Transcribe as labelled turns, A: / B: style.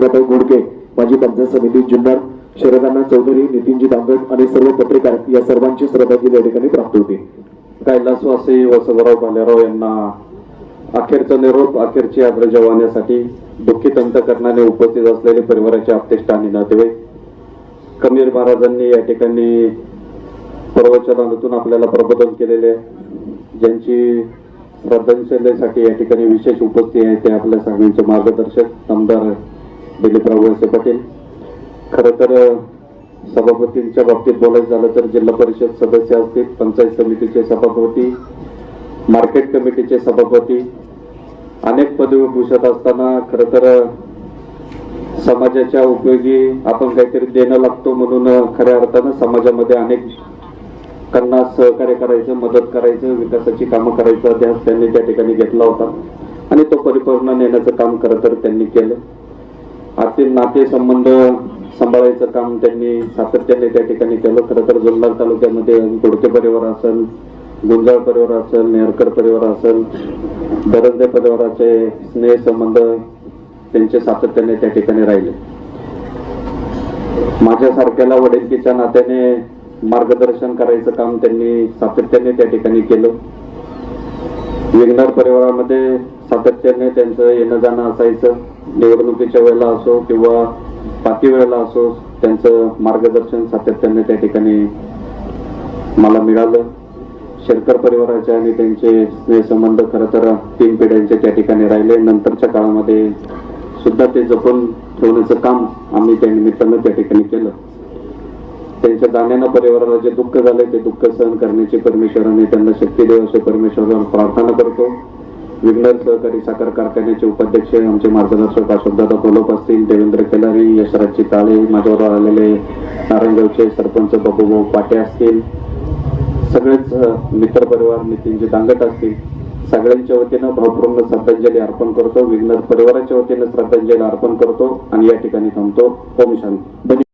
A: अनघाताई घोडके माजी पंचायत समिती जुन्नर शरदाना चौधरी नितीनजी दांगट आणि सर्व पत्रकार या सर्वांची श्रद्धांजली या ठिकाणी प्राप्त होती
B: कैलासवासी वसंतराव भालेराव यांना अखेरचा निरोप अखेरची आदर जवाण्यासाठी दुःखी अंतकरणाने उपस्थित असलेले परिवाराचे आपतेष्ट आणि नातेवाईक कमीर महाराजांनी या ठिकाणी प्रवचनातून आपल्याला प्रबोधन केलेले आहे. ज्यांची श्रद्धांजलीसाठी या ठिकाणी विशेष उपस्थिती आहे ते आपल्या सगळ्यांचे मार्गदर्शक आमदार दिलीपराव वळसे पाटील. खरं तर सभापतींच्या बाबतीत बोलायचं झालं तर जिल्हा परिषद सदस्य असतील पंचायत समितीचे सभापती मार्केट कमिटीचे सभापती अनेक पदवी भूषत असताना खरं तर समाजाच्या उपयोगी आपण काहीतरी देणं लागतो म्हणून खऱ्या अर्थानं समाजामध्ये अनेक त्यांना सहकार्य करायचं मदत करायचं विकासाची कामं करायचं ध्यास त्यांनी त्या ठिकाणी घेतला होता. आणि तो परिपूर्ण नेण्याचं काम खरं तर त्यांनी केलं. आतील नाते संबंध सांभाळायचं काम त्यांनी सातत्याने त्या ठिकाणी केलं. खरं तर जुन्नर तालुक्यामध्ये गोडके परिवार असेल गुंजाळ परिवार असेल नेरकर परिवार असेल दरंदे परिवाराचे स्नेह संबंध त्यांचे सातत्याने त्या ठिकाणी राहिले. माझ्यासारख्याला वडिलकीच्या नात्याने मार्गदर्शन करायचं काम त्यांनी सातत्याने त्या ठिकाणी केलं. विघ्नर परिवारामध्ये सातत्याने त्यांचं येणं जाणं असायचं. निवडणुकीच्या वेळेला असो किंवा बाकी वेळेला असो त्यांचं मार्गदर्शन सातत्याने त्या ठिकाणी मला मिळालं. शेरकर परिवाराचे आणि त्यांचे स्नेहसंबंध खरं तर तीन पिढ्यांचे त्या ठिकाणी राहिले. नंतरच्या काळामध्ये सुद्धा ते जपून ठेवण्याचं काम आम्ही त्या निमित्तानं त्या ठिकाणी केलं. त्यांच्या जाण्यानं परिवाराला जे दुःख झाले ते दुःख सहन करण्याची परमेश्वराने त्यांना शक्ती देव असे परमेश्वराला प्रार्थना करतो. विघ्नर सहकारी साखर कारखान्याचे उपाध्यक्ष आमचे मार्गदर्शक अशोकदादा कोलोप असतील देवेंद्र केलारी यशराजची ताळे माझ्यावर आलेले नारायणगावचे सरपंच बाबूभाऊ पाटे असतील सगळेच अ, मित्र परिवार नितीनजी दांगट असतील सगळ्यांच्या वतीनं भावपूर्ण श्रद्धांजली अर्पण करतो विघ्नर परिवाराच्या वतीनं श्रद्धांजली अर्पण करतो आणि या ठिकाणी थांबतो. ओम शांती.